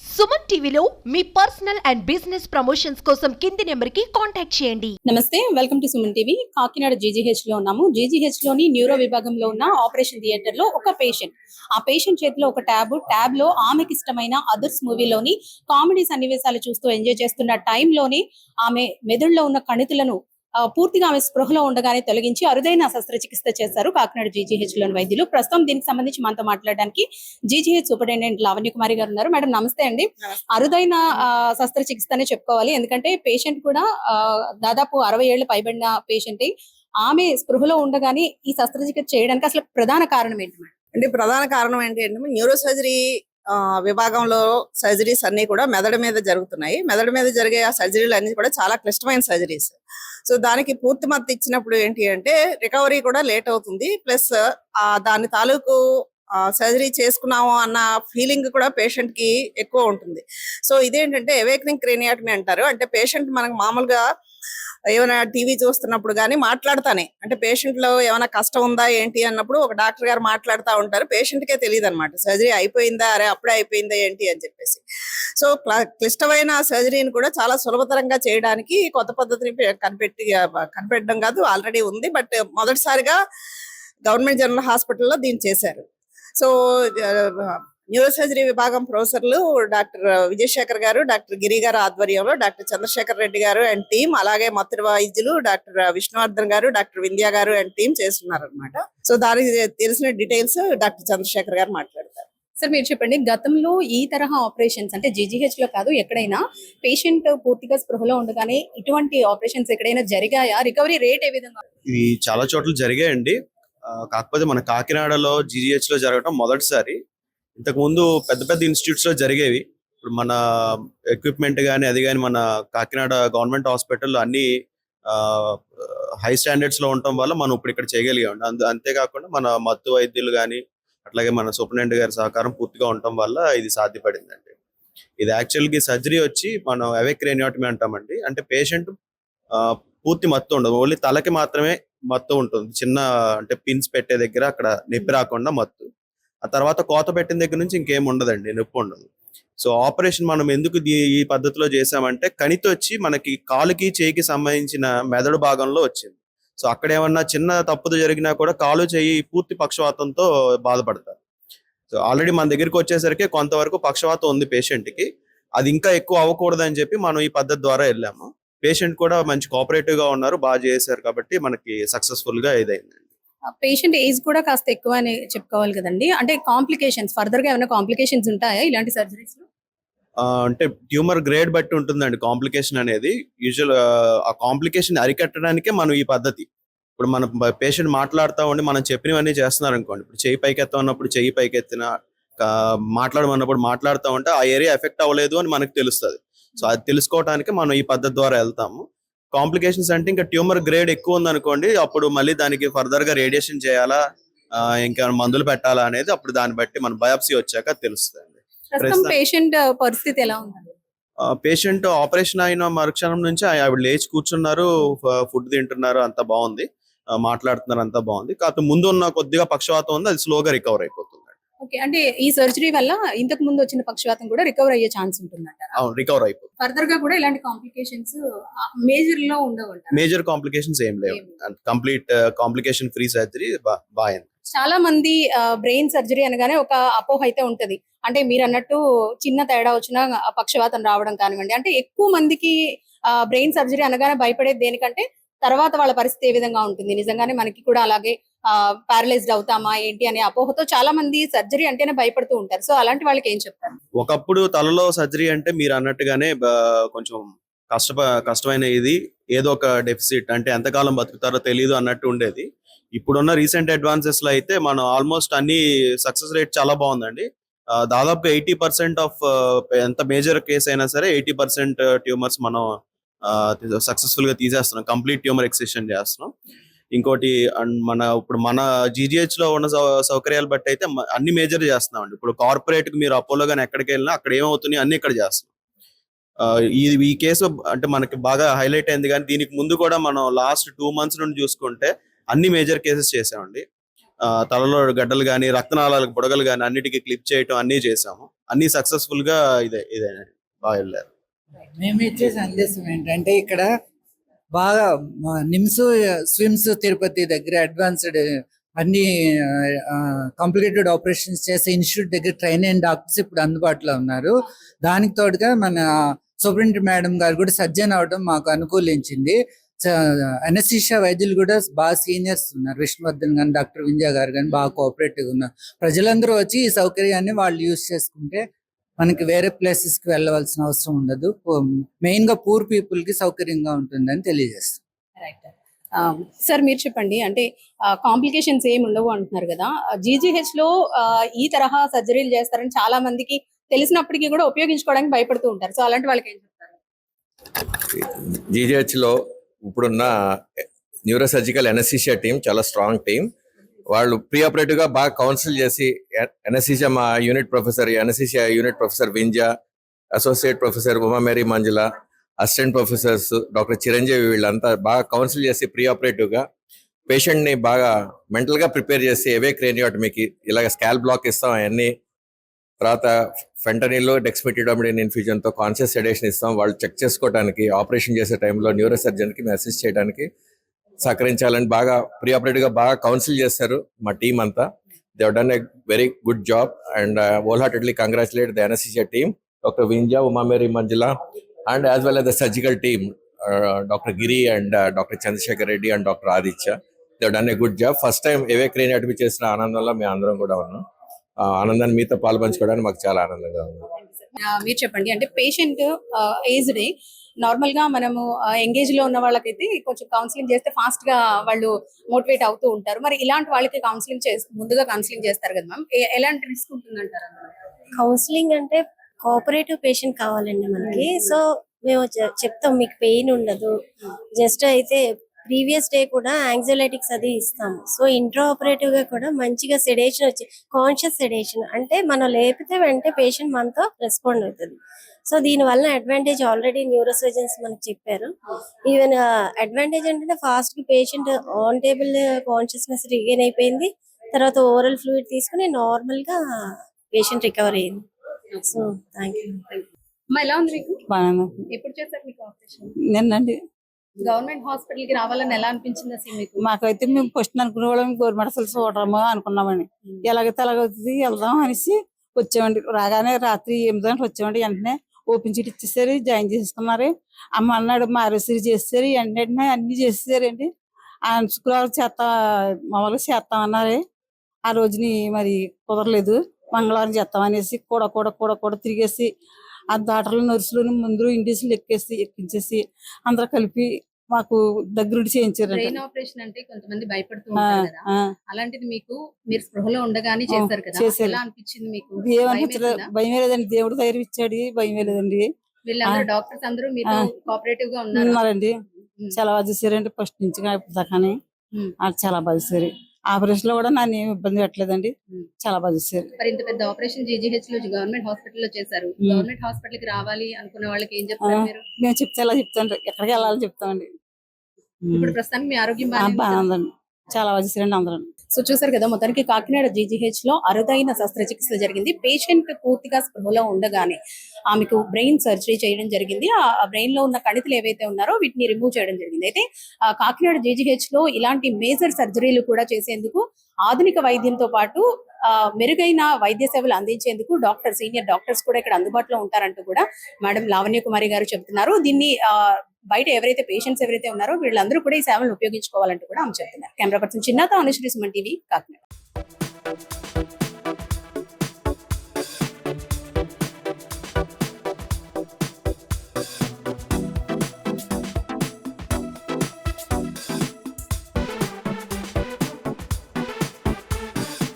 సుమన్ టీవీలో మీ personal and business promotions కోసం కింది నెంబర్కి కాంటాక్ట్ చేయండి. నమస్తే welcome to Suman TV. Kakinada జీజీహెచ్లో ఉన్నాము. జీజీహెచ్లోని న్యూరో విభాగంలో ఉన్న ఆపరేషన్ థియేటర్లో ఒక పేషెంట్. ఆ పేషెంట్ చేతిలో ఒక ట్యాబ్ ట్యాబ్లో ఆమెకి ఇష్టమైన అదర్స్ మూవీలోని కామెడీ సన్నివేశాలు చూస్తూ ఎంజాయ్ చేస్తున్న టైంలోనే ఆమె మెదడులో ఉన్న కణితులను పూర్తిగా ఆమె స్పృహలో ఉండగానే తొలగించి అరుదైన శస్త్రచికిత్స చేశారు కాకినాడ జీజీహెచ్లోని వైద్యులు. ప్రస్తుతం దీనికి సంబంధించి మనతో మాట్లాడడానికి జీజీహెచ్ సూపరింటెండెంట్ లావణ్య కుమారి గారు ఉన్నారు. మేడం నమస్తే అండి. అరుదైన శస్త్రచికిత్స అనే చెప్పుకోవాలి. ఎందుకంటే పేషెంట్ కూడా దాదాపు అరవై ఏళ్ళు పైబడిన పేషెంట్ ఆమె స్పృహలో ఉండగానే ఈ శస్త్రచికిత్స చేయడానికి అసలు ప్రధాన కారణం ఏంటి మేడం? అంటే ప్రధాన కారణం ఏంటి అంటే న్యూరో సర్జరీ విభాగంలో సర్జరీస్ అన్ని కూడా మెదడు మీద జరుగుతున్నాయి. మెదడు మీద జరిగే ఆ సర్జరీలు అన్ని కూడా చాలా క్లిష్టమైన సర్జరీస్. సో దానికి పూర్తి మద్దతు ఇచ్చినప్పుడు ఏంటి అంటే రికవరీ కూడా లేట్ అవుతుంది. ప్లస్ దాని తాలూకు సర్జరీ చేసుకున్నాము అన్న ఫీలింగ్ కూడా పేషెంట్కి ఎక్కువ ఉంటుంది. సో ఇదేంటంటే అవేకనింగ్ క్రేనియాటమీ అంటారు. అంటే పేషెంట్ మనకు మామూలుగా ఏమైనా టీవీ చూస్తున్నప్పుడు కానీ మాట్లాడతానే. అంటే పేషెంట్లో ఏమైనా కష్టం ఉందా ఏంటి అన్నప్పుడు ఒక డాక్టర్ గారు మాట్లాడుతూ ఉంటారు. పేషెంట్కే తెలియదు అనమాట సర్జరీ అయిపోయిందా? అరే అప్పుడే అయిపోయిందా ఏంటి అని చెప్పేసి. సో క్లిష్టమైన సర్జరీని కూడా చాలా సులభతరంగా చేయడానికి కొత్త పద్ధతిని కనిపెట్టి కనిపెట్టడం కాదు ఆల్రెడీ ఉంది. బట్ మొదటిసారిగా గవర్నమెంట్ జనరల్ హాస్పిటల్లో దీన్ని చేశారు. సో న్యూరో సర్జరీ విభాగం ప్రొఫెసర్లు డాక్టర్ విజయశేఖర్ గారు డాక్టర్ గిరి గారు ఆధ్వర్యంలో డాక్టర్ చంద్రశేఖర్ రెడ్డి గారు అండ్ టీం అలాగే మొత్తటి వైద్యులు డాక్టర్ విష్ణువర్ధన్ గారు డాక్టర్ వింధ్య గారు అండ్ టీం చేస్తున్నారు అనమాట సో దానికి తెలిసిన డీటెయిల్స్ డాక్టర్ చంద్రశేఖర్ గారు మాట్లాడతారు. సార్ మీరు చెప్పండి గతంలో ఈ తరహా ఆపరేషన్స్ అంటే జీజీహెచ్లో కాదు ఎక్కడైనా పేషెంట్ పూర్తిగా స్పృహలో ఉండగానే ఇటువంటి ఆపరేషన్స్ ఎక్కడైనా జరిగాయా? రికవరీ రేట్ ఏ విధంగా? ఇవి చాలా చోట్ల జరిగాయండి. కాకపోతే మన కాకినాడలో జీజీహెచ్లో జరగడం మొదటిసారి. ఇంతకు ముందు పెద్ద పెద్ద ఇన్స్టిట్యూట్స్లో జరిగేవి. ఇప్పుడు మన ఎక్విప్మెంట్ కానీ అది కానీ మన కాకినాడ గవర్నమెంట్ హాస్పిటల్ అన్ని హై స్టాండర్డ్స్లో ఉండటం వల్ల మనం ఇప్పుడు ఇక్కడ చేయగలిగాం. అందు అంతేకాకుండా మన మత్తు వైద్యులు కానీ అట్లాగే మన సూపరింటెండెంట్ గారి సహకారం పూర్తిగా ఉండటం వల్ల ఇది సాధ్యపడిందండి. ఇది యాక్చువల్గా సర్జరీ వచ్చి మనం అవెక్రేనియాటమీ అంటామండి. అంటే పేషెంట్ పూర్తి మత్తు ఉండదు. ఓన్లీ తలకి మాత్రమే మత్తు ఉంటుంది. చిన్న అంటే పిన్స్ పెట్టే దగ్గర అక్కడ నొప్పి రాకుండా మత్తు. ఆ తర్వాత కోత పెట్టిన దగ్గర నుంచి ఇంకేం ఉండదండి నొప్పి ఉండదు. సో ఆపరేషన్ మనం ఎందుకు ఈ పద్ధతిలో చేసామంటే కణితి వచ్చి మనకి కాలుకి చేయికి సంబంధించిన మెదడు భాగంలో వచ్చింది. సో అక్కడ ఏమన్నా చిన్న తప్పుదు జరిగినా కూడా కాలు చేయి పూర్తి పక్షవాతంతో బాధపడతారు. సో ఆల్రెడీ మన దగ్గరికి వచ్చేసరికి కొంతవరకు పక్షవాతం ఉంది పేషెంట్కి అది ఇంకా ఎక్కువ అవ్వకూడదు అని చెప్పి మనం ఈ పద్ధతి ద్వారా వెళ్ళాము. పేషెంట్ కూడా మంచి కోఆపరేటివ్గా ఉన్నారు బాగా చేశారు కాబట్టి మనకి సక్సెస్ఫుల్గా ఇదైంది. పేషెంట్ ఏజ్ కూడా కాస్త ఎక్కువ అని చెప్పుకోవాలి కదండి. అంటే కాంప్లికేషన్స్ ఫర్దర్గా ఏమైనా కాంప్లికేషన్స్ ఉంటాయా ఇలాంటి సర్జరీస్లో? ఆ, అంటే ట్యూమర్ గ్రేడ్ బట్టి ఉంటుందండి కాంప్లికేషన్ అనేది. యూజువల్ ఆ కాంప్లికేషన్ అరికట్టడానికే మనం ఈ పద్ధతి. ఇప్పుడు మనం పేషెంట్ మాట్లాడుతూ ఉండి మనం చెప్పినవన్నీ చేస్తున్నారు అనుకోండి ఇప్పుడు చెయ్యి పైకెత్తా ఉన్నప్పుడు చెయ్యి పైకెత్తిన మాట్లాడమన్నప్పుడు మాట్లాడుతూ ఉంటే ఆ ఏరియా ఎఫెక్ట్ అవ్వలేదు అని మనకు తెలుస్తుంది. సో అది తెలుసుకోవడానికి మనం ఈ పద్ధతి ద్వారా వెళ్తాము. కాంప్లికేషన్స్ అంటే ఇంకా ట్యూమర్ గ్రేడ్ ఎక్కువ ఉంది అనుకోండి అప్పుడు మళ్ళీ దానికి ఫర్దర్గా రేడియేషన్ చేయాలా ఇంకా మందులు పెట్టాలా అనేది అప్పుడు దాన్ని బట్టి మన బయాప్సీ వచ్చాక తెలుస్తుంది పేషెంట్ పరిస్థితి ఎలా ఉందండి? పేషెంట్ ఆపరేషన్ అయిన మరుక్షణం నుంచి ఆవిడ లేచి కూర్చున్నారు ఫుడ్ తింటున్నారు అంతా బాగుంది. మాట్లాడుతున్నారు అంతా బాగుంది. కాకపోతే ముందు ఉన్న కొద్దిగా పక్షవాతం ఉంది అది స్లోగా రికవర్ అయిపోతుంది. ఓకే అంటే ఈ సర్జరీ వల్ల ఇంతకు ముందు వచ్చిన పక్షవాతం కూడా రికవర్ అయ్యే ఛాన్స్ ఉంటుందంటారా? అవును రికవర్ అయిపోతుంది ఫర్దర్గా కూడా ఇలాంటి కాంప్లికేషన్స్ మేజర్లో ఉండవు మేజర్ కాంప్లికేషన్స్ ఏం లేవు. కంప్లీట్ కాంప్లికేషన్ ఫ్రీ సర్జరీ బాగా చాలా మంది బ్రెయిన్ సర్జరీ అనగానే ఒక అపోహ అయితే ఉంటది. అంటే మీరు అన్నట్టు చిన్న తేడా వచ్చినా పక్షవాతం రావడం కానివ్వండి. అంటే ఎక్కువ మందికి బ్రెయిన్ సర్జరీ అనగానే భయపడేది దేనికంటే తర్వాత వాళ్ళ పరిస్థితి ఏ విధంగా ఉంటుంది? నిజంగానే మనకి కూడా అలాగే పారలైజ్డ్ అవుతామా? ఏంటి అనే అపోహతో చాలా మంది సర్జరీ అంటేనే భయపడుతూ ఉంటారు. సో అలాంటి వాళ్ళకి ఏం చెప్తారు? ఒకప్పుడు తలలో సర్జరీ అంటే మీరు అన్నట్టుగానే కొంచెం కష్ట కష్టమైన ఇది. ఏదో ఒక డెఫిసిట్ అంటే ఎంతకాలం బతుకుతారో తెలియదు అన్నట్టు ఉండేది. ఇప్పుడున్న రీసెంట్ అడ్వాన్సెస్లో అయితే మనం ఆల్మోస్ట్ అన్ని సక్సెస్ రేట్ చాలా బాగుందండి. దాదాపు ఎయిటీ పర్సెంట్ ఆఫ్ ఎంత మేజర్ కేసు అయినా సరే ఎయిటీ పర్సెంట్ ట్యూమర్స్ మనం సక్సెస్ఫుల్గా తీసేస్తున్నాం. కంప్లీట్ ట్యూమర్ ఎక్సెషన్ చేస్తున్నాం. ఇంకోటి అండ్ మన ఇప్పుడు మన జీజీహెచ్లో ఉన్న సౌ- సౌకర్యాలు బట్టి అయితే అన్ని మేజర్ చేస్తున్నాం అండి ఇప్పుడు కార్పొరేట్కి మీరు అపోలో కానీ ఎక్కడికి వెళ్ళినా అక్కడ ఏమవుతున్నాయి అన్ని ఇక్కడ చేస్తున్నాం. ఈ ఈ కేసు అంటే మనకి బాగా హైలైట్ అయింది కానీ దీనికి ముందు కూడా మనం లాస్ట్ టూ మంత్స్ నుండి చూసుకుంటే అన్ని మేజర్ కేసెస్ చేసామండి. తలలో గడ్డలు కానీ రక్తనాళాలకు బుడగలు కానీ అన్నిటికీ క్లిప్ చేయటం అన్నీ చేసాము. అన్నీ సక్సెస్ఫుల్గా ఇదే ఇదే బాగా వెళ్ళారు. మేము ఇచ్చే సందేశం ఏంటంటే ఇక్కడ బాగా నిమ్స్ స్విమ్స్ తిరుపతి దగ్గర అడ్వాన్స్డ్ అన్ని కాంప్లికేటెడ్ ఆపరేషన్స్ చేసే ఇన్స్టిట్యూట్ దగ్గర ట్రైన్ అయిన డాక్టర్స్ ఇప్పుడు అందుబాటులో ఉన్నారు. దానికి తోడుగా మన సూపరింటెండెంట్ మేడం గారు కూడా సర్జన్ అవడం మాకు అనుకూలించింది. అనస్థిషియా వైద్యులు కూడా బాగా సీనియర్స్ ఉన్నారు. విష్ణువర్ధన్ కానీ డాక్టర్ వింజా గారు కానీ బాగా కోఆపరేటివ్గా ఉన్నారు. ప్రజలందరూ వచ్చి ఈ సౌకర్యాన్ని వాళ్ళు యూజ్ చేసుకుంటే మనకి వేరే ప్లేసెస్కి వెళ్ళవలసిన అవసరం ఉండదు. మెయిన్గా పూర్ పీపుల్కి సౌకర్యంగా ఉంటుందని తెలియజేస్తాం. సార్ మీరు చెప్పండి. అంటే కాంప్లికేషన్స్ ఏమి ఉండవు అంటున్నారు కదా. జీజీహెచ్లో ఈ తరహా సర్జరీలు చేస్తారని చాలా మందికి తెలిసినప్పటికీ కూడా ఉపయోగించుకోవడానికి భయపడుతూ ఉంటారు. సో అలాంటి వాళ్ళకి ఏం చెప్తారు? జీజీహెచ్లో ఇప్పుడున్న న్యూరో సర్జికల్ ఎనస్థీషియా టీం చాలా స్ట్రాంగ్ టీం వాళ్ళు ప్రీ ఆపరేటివ్గా బాగా కౌన్సిల్ చేసి ఎన్ఎస్సీసీ మా unit professor NSCC unit professor Vinja associate professor Uma Mary Manjula assistant professors doctor Chiranjeevi వీళ్ళంతా బాగా కౌన్సిల్ చేసి ప్రీ ఆపరేటివ్గా పేషెంట్ని బాగా మెంటల్గా ప్రిపేర్ చేసి ఎవే క్రేనియోటమీకి ఇలాగ స్కాల్ బ్లాక్ ఇస్తాం అవన్నీ తర్వాత ఫెంటనీలో డెక్స్మెటిడోమిడిన్ ఇన్ఫ్యూజన్తో కాన్షియస్ సెడేషన్ ఇస్తాం వాళ్ళు చెక్ చేసుకోవడానికి ఆపరేషన్ చేసే టైంలో న్యూరో సర్జన్కి మేము అసిస్ట్ చేయడానికి సహకరించాలని బాగా ప్రీ గా బాగా కౌన్సిల్ చేస్తారు మా టీం అంతా. They done a very good job and wholeheartedly congratulate the NSCC team doctor Vinja Uma Mary Manjula and as well the surgical team doctor Giri and doctor Chandrashekar Reddy and doctor Aditya they done a good job first time ఏవే క్రీన్ admit చేసిన ఆనందంలో మేము అందరం కూడా ఉన్నాం. ఆ ఆనందాన్ని మీతో పాల్పంచుకోవడానికి మాకు చాలా ఆనందంగా ఉంది. మీరు చెప్పండి. అంటే పేషెంట్ ఏజ్డ్ నార్మల్గా మనము ఎంగేజ్లో ఉన్న వాళ్ళకైతే కొంచెం కౌన్సిలింగ్ చేస్తే ఫాస్ట్గా వాళ్ళు మోటివేట్ అవుతూ ఉంటారు. మరి ఇలాంటి వాళ్ళకి కౌన్సిలింగ్ చేసి ముందుగా కౌన్సిలింగ్ చేస్తారు కదా మ్యామ్ ఎలాంటి రిస్క్ ఉంటుందంటారు? కౌన్సిలింగ్ అంటే కోఆపరేటివ్ పేషెంట్ కావాలండి మనకి. సో మేము చె- చెప్తాం మీకు పెయిన్ ఉండదు. జస్ట్ అయితే ప్రీవియస్ డే కూడా యాంగ్జైలైటిక్స్ అది ఇస్తాము. సో ఇంట్రా ఆపరేటివ్గా కూడా మంచిగా సెడేషన్ వచ్చి కాన్షియస్ సెడేషన్ అంటే మనం లేపితే వెంటనే పేషెంట్ మనతో రెస్పాండ్ అవుతుంది. సో దీని వల్ల అడ్వాంటేజ్ ఆల్రెడీ న్యూరో సర్జన్స్ మనకి చెప్పారు. ఈవెన్ అడ్వాంటేజ్ అంటే ఫాస్ట్గా patient on table consciousness regain అయిపోయింది. తర్వాత ఓరల్ ఫ్లూయిడ్ తీసుకుని నార్మల్గా పేషెంట్ రికవర్ అయింది. సో థ్యాంక్ యూ అమ్మా ఎలా ఉంది మీకు? ఎప్పుడు మీకు ఆపరేషన్ నిన్నండి. గవర్నమెంట్ హాస్పిటల్కి రావాలని ఎలా అనిపించింది అసలు మీకు? మాకైతే మేము ఫస్ట్ అనుకునే వాళ్ళం గవర్నమెంట్ అసలు చూడము అనుకున్నామని ఎలాగైతే ఎలాగవుతుంది వెళ్దాం అనేసి వచ్చామండి. రాగానే రాత్రి ఎనిమిది గంటలు వచ్చామండి. వెంటనే ఓపెన్ సీట్ ఇచ్చేసారు జాయిన్ చేసుకున్నారు అమ్మ అన్నాడు మారేసరి చేస్తారు వెంటనే అన్ని చేసేసారండి. ఆ శుక్రవారం చేస్తా మామూలుగా చేస్తామన్నారు. ఆ రోజుని మరి కుదరలేదు. మంగళవారం చేస్తామనేసి కూడా కూడా కూడా కూడా తిరిగేసి ఆ డాక్టర్లు నర్సులు ముందు ఇండియన్స్లు ఎక్కేసి ఎక్కించేసి అందరూ కలిపి మాకు దగ్గరుండి బ్రెయిన్ ఆపరేషన్ అంటే కొంతమంది భయపడుతూ ఉంటారు కదా. అలాంటిది మీకు మీరు స్పృహలో ఉండగానే చేశారు కదా. ఎలా అనిపించింది మీకు? భయం లేదండి దేవుడు ధైర్యం ఇచ్చాడు. భయం లేదండి వీళ్ళందరూ. డాక్టర్స్ అందరూ మీతో. కోఆపరేటివ్గా ఉన్నారు. ఉన్నారండి. చాలా బాగా చేశారండి. ఫస్ట్ నుంచి ఇప్పుడు దాకాని. చాలా బాగా చేశారు. ఆపరేషన్లో కూడా నన్ను ఏమి ఇబ్బంది పెట్టలేదండి. చాలా బాగా చేశారు మరి ఇంత పెద్ద ఆపరేషన్ జీజీహెచ్లో గవర్నమెంట్ హాస్పిటల్లో చేశారు. గవర్నమెంట్ హాస్పిటల్కి రావాలి అనుకునే వాళ్ళకి ఏం చెప్తారు మేము చెప్తే అలా చెప్తాండి ఎక్కడికి వెళ్ళాలని చెప్తామండి. ఇప్పుడు ప్రస్తుతానికి మీ ఆరోగ్యం ఆ, బాగానే బాగా ఉందా? ఉందండి చాలా బాగా చేశారండి అందరూ సో చూసారు కదా మొత్తానికి కాకినాడ జీజీహెచ్లో అరుదైన శస్త్రచికిత్స జరిగింది. పేషెంట్ పూర్తిగా స్పృహలో ఉండగానే ఆమెకు బ్రెయిన్ సర్జరీ చేయడం జరిగింది. ఆ బ్రెయిన్లో ఉన్న కణితులు ఏవైతే ఉన్నారో వీటిని రిమూవ్ చేయడం జరిగింది. అయితే ఆ కాకినాడ జీజీహెచ్లో ఇలాంటి మేజర్ సర్జరీలు కూడా చేసేందుకు ఆధునిక వైద్యంతో పాటు ఆ, మెరుగైన వైద్య సేవలు అందించేందుకు డాక్టర్ సీనియర్ డాక్టర్స్ కూడా ఇక్కడ అందుబాటులో ఉంటారంటూ కూడా మేడం లావణ్య కుమారి గారు చెప్తున్నారు. దీన్ని ఆ, బయట ఎవరైతే పేషెంట్స్ ఎవరైతే ఉన్నారో వీళ్ళందరూ కూడా ఈ సేవలను ఉపయోగించుకోవాలంటూ కూడా ఆమె చెప్తున్నారు. కెమెరా పర్సన్ చిన్నతో అనుశ్రీ టీవీ కాకినాడ.